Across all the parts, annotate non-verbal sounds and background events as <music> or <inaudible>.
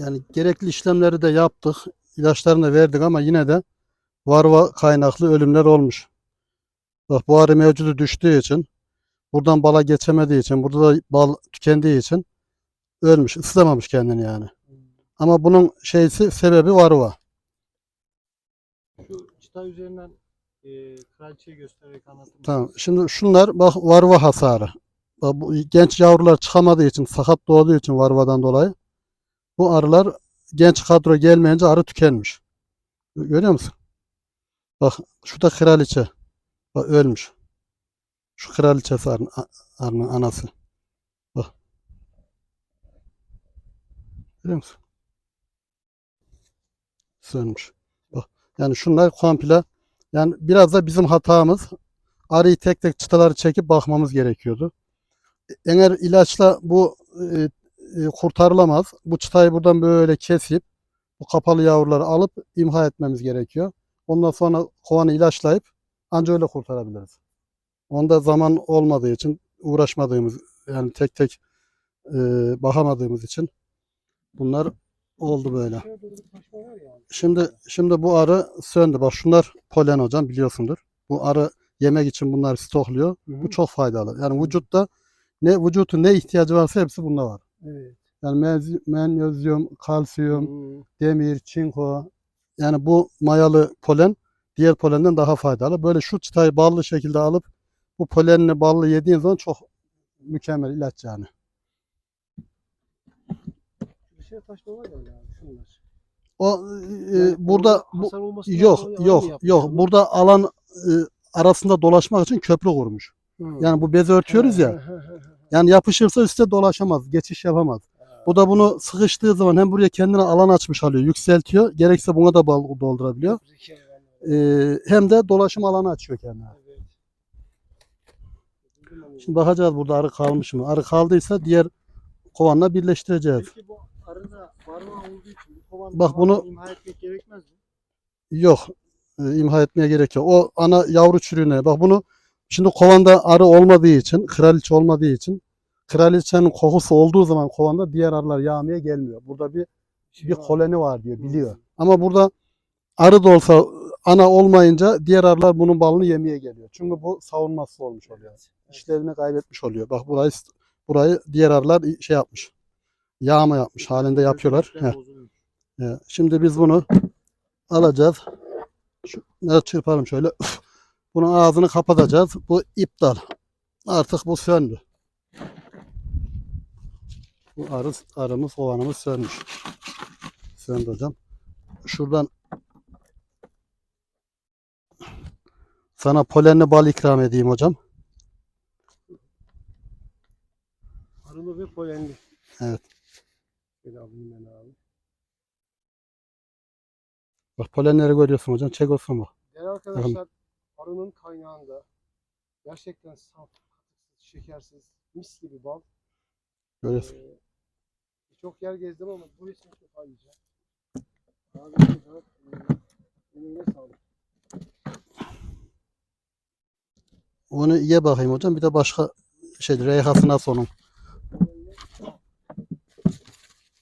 Yani gerekli işlemleri de yaptık. ilaçlarını da verdik ama yine de varva kaynaklı ölümler olmuş. Bak bu arı mevcudu düştüğü için buradan bala geçemediği için burada da bal tükendiği için ölmüş. ısıtamamış kendini yani. Ama bunun şeysi sebebi varva. Şu çıta üzerinden e, kraliçeyi göstererek anlatır mısınız? Tamam. Şimdi şunlar bak varva hasarı. Bak bu genç yavrular çıkamadığı için, sakat doğduğu için varvadan dolayı bu arılar genç kadro gelmeyince arı tükenmiş. Görüyor musun? Bak şu da kraliçe. Bak ölmüş. Şu kraliçesi arının, arının anası. Bak. Görüyor musun? Sönmüş. Bak. Yani şunlar komple yani biraz da bizim hatamız arıyı tek tek çıtaları çekip bakmamız gerekiyordu. Eğer ilaçla bu e, e, kurtarılamaz. Bu çıtayı buradan böyle kesip bu kapalı yavruları alıp imha etmemiz gerekiyor. Ondan sonra kovanı ilaçlayıp anca öyle kurtarabiliriz. Onda zaman olmadığı için uğraşmadığımız yani tek tek e, bakamadığımız için bunlar oldu böyle. Şimdi şimdi bu arı söndü. Bak şunlar polen hocam biliyorsundur. Bu arı yemek için bunları stokluyor. Bu çok faydalı. Yani vücutta ne vücutun ne ihtiyacı varsa hepsi bunda var. Evet. Yani magnezyum, kalsiyum, Hmm. demir, çinko yani bu mayalı polen diğer polenden daha faydalı. Böyle şu çıtayı ballı şekilde alıp bu polenini ballı yediğin zaman çok mükemmel ilaç yani. Dışarı taşma var ya şunlar. O e, Yani burada bu yok yok yok. Burada alan e, arasında dolaşmak için köprü kurmuş. Hmm. Yani bu bezi örtüyoruz ya. Yani yapışırsa üstte dolaşamaz, geçiş yapamaz. Bu da bunu sıkıştığı zaman hem buraya kendine alan açmış oluyor, yükseltiyor. Gerekse buna da bal doldurabiliyor. Ee, hem de dolaşım alanı açıyor kendine. Şimdi bakacağız burada arı kalmış mı? Arı kaldıysa diğer kovanla birleştireceğiz. Peki bu arıda varma olduğu için bu Bak bunu- imha etmek gerekmez mi? Yok, e, imha etmeye gerek yok. O ana yavru çürüğüne. Bak bunu şimdi kovanda arı olmadığı için, kraliçe olmadığı için kraliçenin kokusu olduğu zaman kovanda diğer arılar yağmaya gelmiyor. Burada bir bir var. koloni var diyor, biliyor. Ama burada arı da olsa ana olmayınca diğer arılar bunun balını yemeye geliyor. Çünkü bu savunmasız olmuş oluyor. İşlevini kaybetmiş oluyor. Bak burayı burayı diğer arılar şey yapmış. Yağma yapmış halinde yapıyorlar. Şimdi biz bunu alacağız. Şu, çırpalım şöyle. <laughs> Bunun ağzını kapatacağız. Bu iptal. Artık bu söndü. Bu arı, arımız, kovanımız sönmüş. Söndü hocam. Şuradan sana polenli bal ikram edeyim hocam. Arılı ve polenli. Evet. Şöyle alayım ben abi. Bak polenleri görüyorsun hocam. Çek olsun bak. Değerli arkadaşlar arının kaynağında gerçekten saf, katıksız, şekersiz, mis gibi bal. Görüyorsun. Ee, çok yer gezdim ama bu resmi ilk defa yiyeceğim. Abi burada e, eline sağlık. Onu ye bakayım hocam. Bir de başka şey reyhası nasıl onun? Polenli.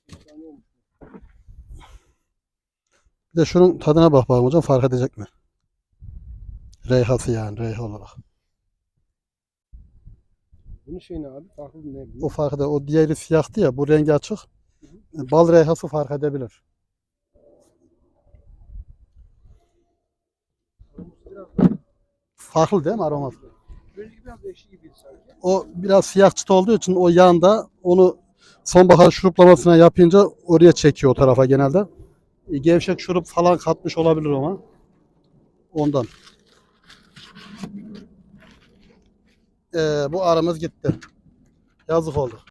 Efsane olmuş. Bir de şunun tadına bak bakalım hocam fark edecek mi? Reyhası yani reyha olarak. Bunun şey ne abi? Farklı ne? O fark eder. O diğeri siyahtı ya bu rengi açık. Bal reyhası fark edebilir. Farklı değil mi aroması? Böyle biraz ekşi gibiydi sanki. O biraz siyah çıt olduğu için o yanda onu sonbahar şuruplamasına yapınca oraya çekiyor o tarafa genelde. E, Gevşek şurup falan katmış olabilir ona. Ondan. Ee, bu aramız gitti. Yazık oldu.